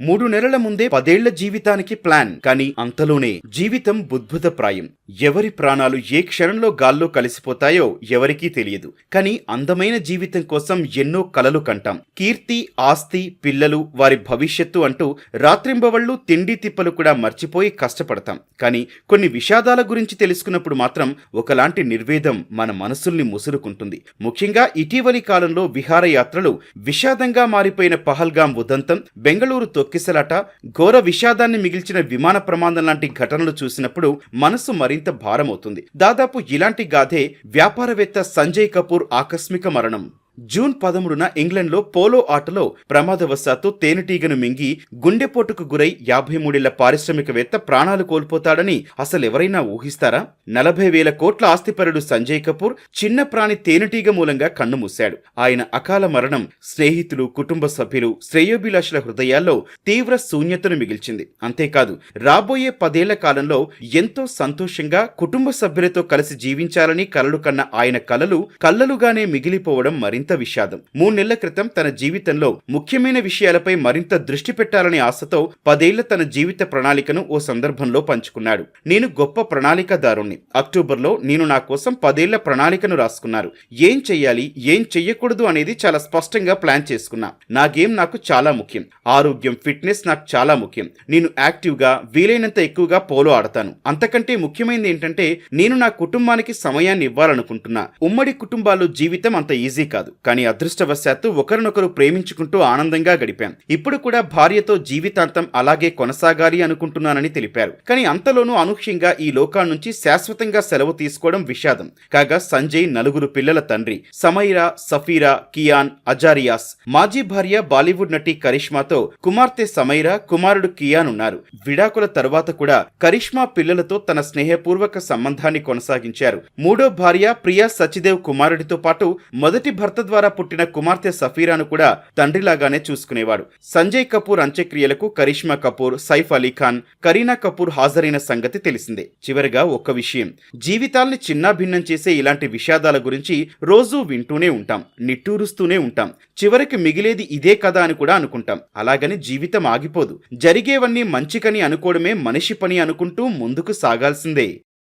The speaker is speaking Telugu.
మూడు నెలల ముందే పదేళ్ళ జీవితానికి ప్లాన్ కానీ అంతలోనే జీవితం బుద్భుతప్రాయం. ఎవరి ప్రాణాలు ఏ క్షణంలో గాల్లో కలిసిపోతాయో ఎవరికీ తెలియదు. కానీ అందమైన జీవితం కోసం ఎన్నో కలలు కంటాం. కీర్తి ఆస్తి పిల్లలు వారి భవిష్యత్తు అంటూ రాత్రింబవళ్ళు తిండి తిప్పలు కూడా మర్చిపోయి కష్టపడతాం. కానీ కొన్ని విషాదాల గురించి తెలుసుకున్నప్పుడు మాత్రం ఒకలాంటి నిర్వేదం మన మనసుల్ని ముసురుకుంటుంది. ముఖ్యంగా ఇటీవలి కాలంలో విహారయాత్రలు విషాదంగా మారిపోయిన పహల్గాం ఉదంతం బెంగళూరు తొక్కిసలాట ఘోర విషాదాన్ని మిగిల్చిన విమాన ప్రమాదం లాంటి ఘటనలు చూసినప్పుడు మనసు మరి మరింత భారమవుతుంది. దాదాపు ఇలాంటి గాథే వ్యాపారవేత్త సంజయ్ కపూర్ ఆకస్మిక మరణం. జూన్ పదమూడున ఇంగ్లండ్లో పోలో ఆటలో ప్రమాదవశాత్తు తేనెటీగను మింగి గుండెపోటుకు గురై యాభై మూడేళ్ళ పారిశ్రామికవేత్త ప్రాణాలు కోల్పోతాడని అసలెవరైనా ఊహిస్తారా? నలభై వేల కోట్ల ఆస్తిపరుడు సంజయ్ కపూర్ చిన్న ప్రాణి తేనెటీగ మూలంగా కన్నుమూశాడు ఆయన అకాల మరణం స్నేహితులు కుటుంబ సభ్యులు శ్రేయోభిలాషుల హృదయాల్లో తీవ్ర శూన్యతను మిగిల్చింది. అంతేకాదు రాబోయే పదేళ్ళ కాలంలో ఎంతో సంతోషంగా కుటుంబ సభ్యులతో కలిసి జీవించాలని కలలు కన్న ఆయన కలలు కళ్ళలుగానే మిగిలిపోవడం మరింత విషాదం. మూడు నెలల క్రితం తన జీవితంలో ముఖ్యమైన విషయాలపై మరింత దృష్టి పెట్టాలనే ఆశతో పదేళ్ళ తన జీవిత ప్రణాళికను ఓ సందర్భంలో పంచుకున్నాడు. నేను గొప్ప ప్రణాళికదారుణ్ణి. అక్టోబర్లో నేను నా కోసం పదేళ్ళ ప్రణాళికను రాసుకున్నారు. ఏం చెయ్యాలి? ఏం చెయ్యకూడదు అనేది చాలా స్పష్టంగా ప్లాన్ చేసుకున్నా. నా గేమ్ నాకు చాలా ముఖ్యం. ఆరోగ్యం ఫిట్నెస్ నాకు చాలా ముఖ్యం. నేను యాక్టివ్గా వీలైనంత ఎక్కువగా పోలో ఆడతాను. అంతకంటే ముఖ్యమైనది ఏంటంటే నేను నా కుటుంబానికి సమయాన్ని ఇవ్వాలనుకుంటున్నా. ఉమ్మడి కుటుంబాల్లో జీవితం అంత ఈజీ కాదు. కానీ అదృష్టవశాత్తు ఒకరినొకరు ప్రేమించుకుంటూ ఆనందంగా గడిపాం. ఇప్పుడు కూడా భార్యతో జీవితాంతం అలాగే కొనసాగాలి అనుకుంటున్నానని తెలిపారు. కానీ అంతలోనూ అనూహ్యంగా ఈ లోకా నుంచి శాశ్వతంగా సెలవు తీసుకోవడం విషాదం. కాగా సంజయ్ నలుగురు పిల్లల తండ్రి సమైరా సఫీరా కియాన్ అజారియాస్ మాజీ భార్య బాలీవుడ్ నటి కరిష్మాతో కుమార్తె సమైరా కుమారుడు కియాన్ ఉన్నారు. విడాకుల తర్వాత కూడా కరిష్మా పిల్లలతో తన స్నేహపూర్వక సంబంధాన్ని కొనసాగించారు. మూడో భార్య ప్రియా సచిదేవ్ కుమారుడితో పాటు మొదటి భర్త ద్వారా పుట్టిన కుమార్తె సఫీరాను కూడా తండ్రిలాగానే చూసుకునేవాడు. సంజయ్ కపూర్ అంత్యక్రియలకు కరిష్మా కపూర్ సైఫ్ అలీ ఖాన్ కరీనా కపూర్ హాజరైన సంగతి తెలిసిందే. చివరిగా ఒక్క విషయం. జీవితాల్ని చిన్నాభిన్నం చేసే ఇలాంటి విషాదాల గురించి రోజూ వింటూనే ఉంటాం నిట్టూరుస్తూనే ఉంటాం. చివరికి మిగిలేది ఇదే కదా అని కూడా అనుకుంటాం. అలాగని జీవితం ఆగిపోదు. జరిగేవన్నీ మంచికని అనుకోవడమే మనిషి పని అనుకుంటూ ముందుకు సాగాల్సిందే.